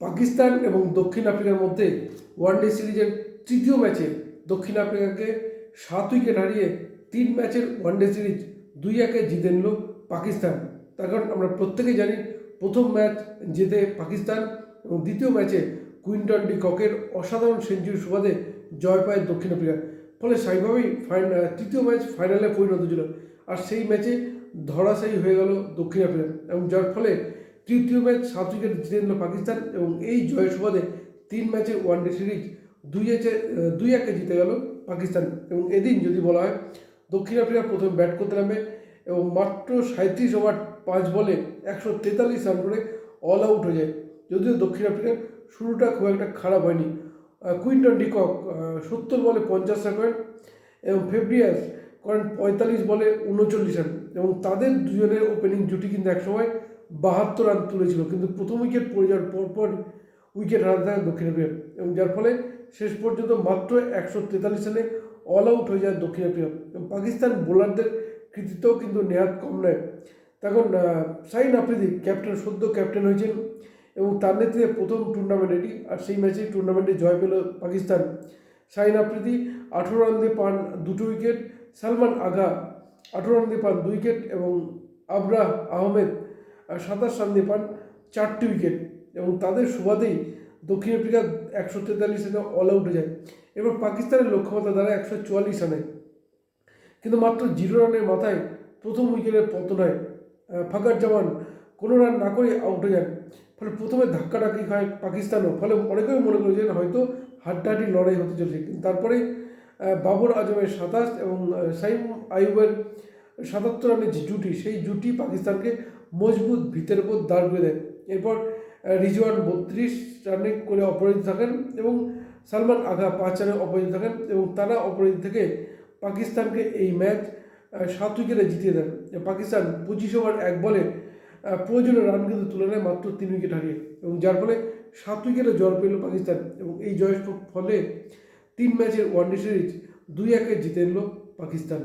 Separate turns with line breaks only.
পাকিস্তান এবং দক্ষিণ আফ্রিকার মধ্যে ওয়ানডে সিরিজের তৃতীয় ম্যাচে দক্ষিণ আফ্রিকাকে সাত উইকেট হারিয়ে তিন ম্যাচের ওয়ানডে সিরিজ দুই একে জিতে নিল পাকিস্তান। তার কারণ আমরা প্রত্যেকেই জানি প্রথম ম্যাচ জেতে পাকিস্তান এবং দ্বিতীয় ম্যাচে কুইন্টন ডি ককের অসাধারণ সেঞ্চুরি সুবাদে জয় পায় দক্ষিণ আফ্রিকা। ফলে স্বাভাবিকভাবেই ফাইন তৃতীয় ম্যাচ ফাইনালে পরিণত ছিল। আর সেই ম্যাচে ধরাশায়ী হয়ে গেল দক্ষিণ আফ্রিকা এবং যার ফলে তৃতীয় ম্যাচ সাত উইকেট জিতে নিল পাকিস্তান এবং এই জয়ের সুবাদে তিন ম্যাচের ওয়ানডে সিরিজ দুই এচে দুই একে জিতে গেল পাকিস্তান। এবং এদিন যদি বলা হয়, দক্ষিণ আফ্রিকা প্রথমে ব্যাট করতে নামে এবং মাত্র সাঁত্রিশ ওভার পাঁচ বলে একশো তেতাল্লিশ রান করে অল আউট হয়ে যায়। যদিও দক্ষিণ আফ্রিকার শুরুটা খুব একটা খারাপ হয়নি। কুইন্টন ডিকক সত্তর বলে পঞ্চাশ রান করেন এবং ফেব্রিয়াস করেন পঁয়তাল্লিশ বলে উনচল্লিশ রান। এবং তাদের দুজনের ওপেনিং জুটি কিন্তু একসময় বাহাত্তর রান তুলেছিল, কিন্তু প্রথম উইকেট পড়ে যাওয়ার পরপর উইকেট হারাতে থাকে দক্ষিণ আফ্রিকা। এবং যার ফলে শেষ পর্যন্ত মাত্র একশো তেতাল্লিশ রানে অল আউট হয়ে যায় দক্ষিণ আফ্রিকা। এবং পাকিস্তান বোলারদের কৃতিত্বও কিন্তু নেহাত কম নয়। তখন সাইন আফ্রিদি ক্যাপ্টেন, সদ্য ক্যাপ্টেন হয়েছেন এবং তার নেতৃত্বে প্রথম টুর্নামেন্ট এটি, আর সেই ম্যাচে টুর্নামেন্টে জয় পেল পাকিস্তান। সাইন আফ্রিদি আঠেরো রান দিয়ে পান দুটো উইকেট সালমান আগা আঠেরো রান দিয়ে পান দুই উইকেট এবং আবরাহ আহমেদ সাতাশ পান চারটি উইকেট এবং তাদের সুবাদেই দক্ষিণ আফ্রিকা একশো তেতাল্লিশ রানে অল আউট হয়ে যায় এবার পাকিস্তানের লক্ষ্যমাত্রা দ্বারা একশো চুয়াল্লিশ রানে। কিন্তু মাত্র জিরো রানের মাথায় প্রথম উইকেটের পতন হয় ফাকার জামান কোনো রান না করে আউট হয়ে যান। ফলে প্রথমে ধাক্কাটাকি খায় পাকিস্তানও, ফলে অনেকেই মনে করেছেন হয়তো হাড্ডাহাড্ডি লড়াই হতে চলেছে। কিন্তু তারপরে বাবর আজমের সাতাশ এবং সাইম আইয়ুবের সাতাত্তর রানের যে জুটি, সেই জুটি পাকিস্তানকে মজবুত ভিতের উপর দাঁড় করে দেয় এরপর রিজওয়ান বত্রিশ রানে করে অপরাজিত থাকেন এবং সালমান আগা পাঁচ রানে অপরাজিত থাকেন এবং তারা অপরাজিত থেকে পাকিস্তানকে এই ম্যাচ সাত উইকেটে জিতিয়ে দেন। পাকিস্তান পঁচিশ ওভার এক বলে প্রয়োজনীয় রান কিন্তু তুলে নেয় মাত্র তিন উইকেট হারিয়ে এবং যার ফলে সাত উইকেটে জয় পেল পাকিস্তান এবং এই জয়ের ফলে তিন ম্যাচের ওয়ানডে সিরিজ দুই একে জিতে নিল পাকিস্তান।